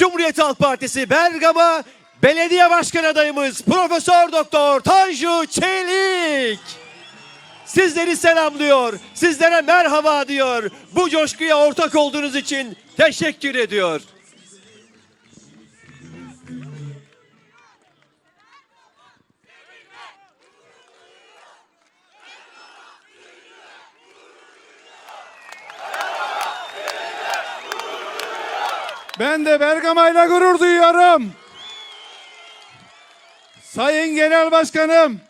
Cumhuriyet Halk Partisi Bergama Belediye Başkan adayımız Profesör Doktor Tanju Çelik. Sizleri selamlıyor, sizlere merhaba diyor. Bu coşkuya ortak olduğunuz için teşekkür ediyor. Ben de Bergama'yla gurur duyuyorum. Sayın Genel Başkanım,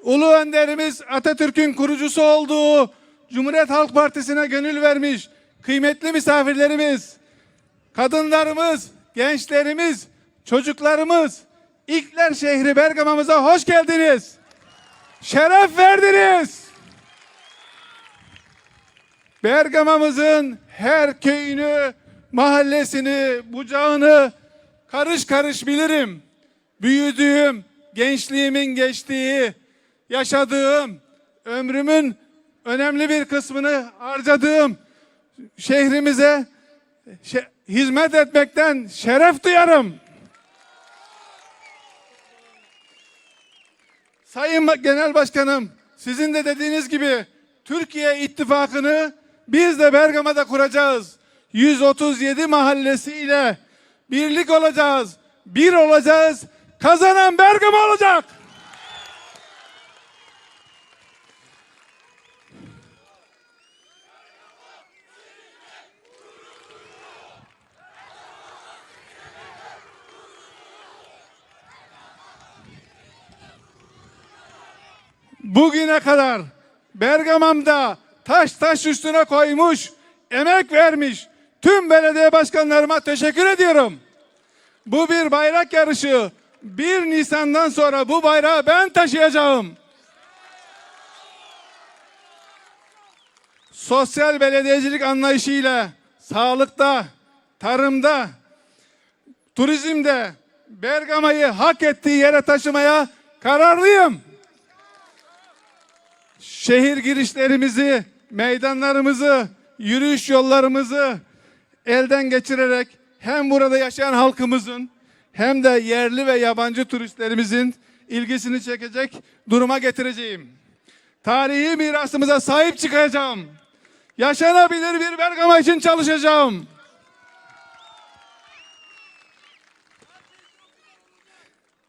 Ulu Önderimiz Atatürk'ün kurucusu olduğu Cumhuriyet Halk Partisi'ne gönül vermiş kıymetli misafirlerimiz, kadınlarımız, gençlerimiz, çocuklarımız, İlkler şehri Bergama'mıza hoş geldiniz. Şeref verdiniz. Bergama'mızın her köyünü, mahallesini, bucağını karış karış bilirim. Büyüdüğüm, gençliğimin geçtiği, yaşadığım, ömrümün önemli bir kısmını harcadığım şehrimize şe- hizmet etmekten şeref duyarım. Sayın Genel Başkanım, sizin de dediğiniz gibi Türkiye İttifakı'nı biz de Bergama'da kuracağız. 137 mahallesiyle birlik olacağız. Bir olacağız. Kazanan Bergama olacak. bugüne kadar Bergamam'da taş taş üstüne koymuş, emek vermiş tüm belediye başkanlarıma teşekkür ediyorum. Bu bir bayrak yarışı. 1 Nisan'dan sonra bu bayrağı ben taşıyacağım. Sosyal belediyecilik anlayışıyla sağlıkta, tarımda, turizmde Bergama'yı hak ettiği yere taşımaya kararlıyım şehir girişlerimizi, meydanlarımızı, yürüyüş yollarımızı elden geçirerek hem burada yaşayan halkımızın hem de yerli ve yabancı turistlerimizin ilgisini çekecek duruma getireceğim. Tarihi mirasımıza sahip çıkacağım. Yaşanabilir bir Bergama için çalışacağım.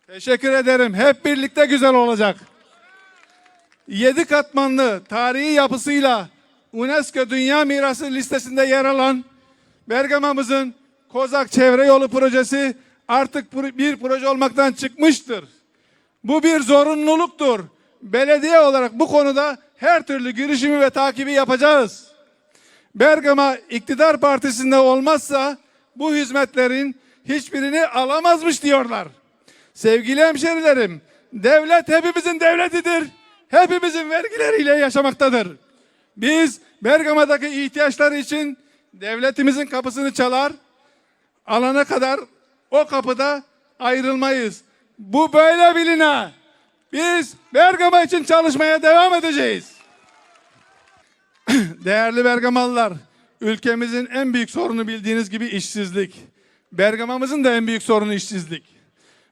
Teşekkür ederim. Hep birlikte güzel olacak. Yedi katmanlı tarihi yapısıyla UNESCO Dünya Mirası listesinde yer alan Bergama'mızın Kozak Çevre Yolu projesi artık bir proje olmaktan çıkmıştır. Bu bir zorunluluktur. Belediye olarak bu konuda her türlü girişimi ve takibi yapacağız. Bergama iktidar partisinde olmazsa bu hizmetlerin hiçbirini alamazmış diyorlar. Sevgili hemşerilerim, devlet hepimizin devletidir. Hepimizin vergileriyle yaşamaktadır. Biz Bergama'daki ihtiyaçlar için devletimizin kapısını çalar, alana kadar o kapıda ayrılmayız. Bu böyle biline. Biz Bergama için çalışmaya devam edeceğiz. Değerli Bergamalılar, ülkemizin en büyük sorunu bildiğiniz gibi işsizlik. Bergama'mızın da en büyük sorunu işsizlik.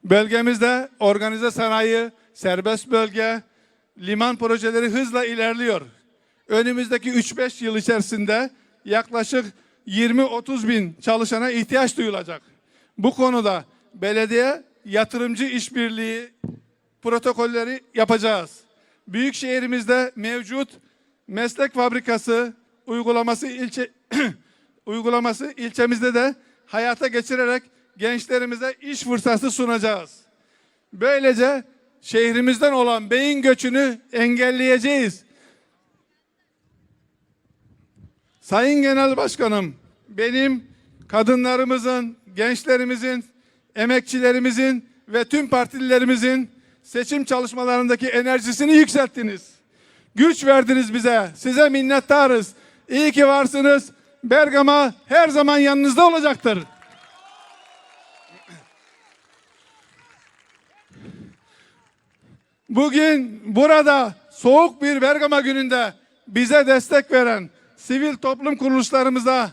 Bölgemizde organize sanayi, serbest bölge, liman projeleri hızla ilerliyor. Önümüzdeki 3-5 yıl içerisinde yaklaşık 20-30 bin çalışana ihtiyaç duyulacak. Bu konuda belediye yatırımcı işbirliği protokolleri yapacağız. Büyük şehrimizde mevcut meslek fabrikası uygulaması ilçe uygulaması ilçemizde de hayata geçirerek gençlerimize iş fırsatı sunacağız. Böylece şehrimizden olan beyin göçünü engelleyeceğiz. Sayın Genel Başkanım, benim kadınlarımızın, gençlerimizin, emekçilerimizin ve tüm partililerimizin seçim çalışmalarındaki enerjisini yükselttiniz. Güç verdiniz bize. Size minnettarız. İyi ki varsınız. Bergama her zaman yanınızda olacaktır. Bugün burada soğuk bir Bergama gününde bize destek veren sivil toplum kuruluşlarımıza,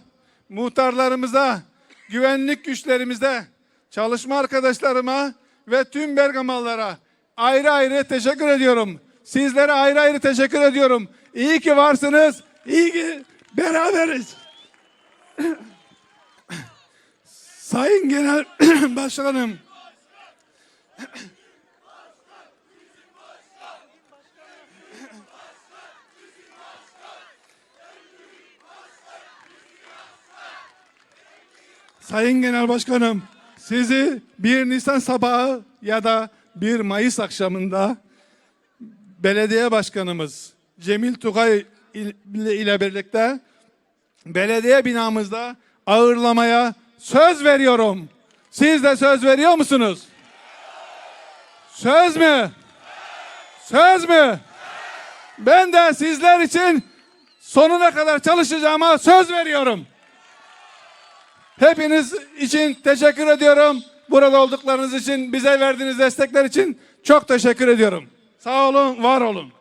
muhtarlarımıza, güvenlik güçlerimizde çalışma arkadaşlarıma ve tüm Bergamalılara ayrı ayrı teşekkür ediyorum. Sizlere ayrı ayrı teşekkür ediyorum. İyi ki varsınız. İyi ki beraberiz. Sayın Genel Başkanım. Sayın Genel Başkanım, sizi 1 Nisan sabahı ya da 1 Mayıs akşamında belediye başkanımız Cemil Tugay il- ile birlikte belediye binamızda ağırlamaya söz veriyorum. Siz de söz veriyor musunuz? Söz mü? Söz mü? Ben de sizler için sonuna kadar çalışacağıma söz veriyorum. Hepiniz için teşekkür ediyorum. Burada olduklarınız için, bize verdiğiniz destekler için çok teşekkür ediyorum. Sağ olun, var olun.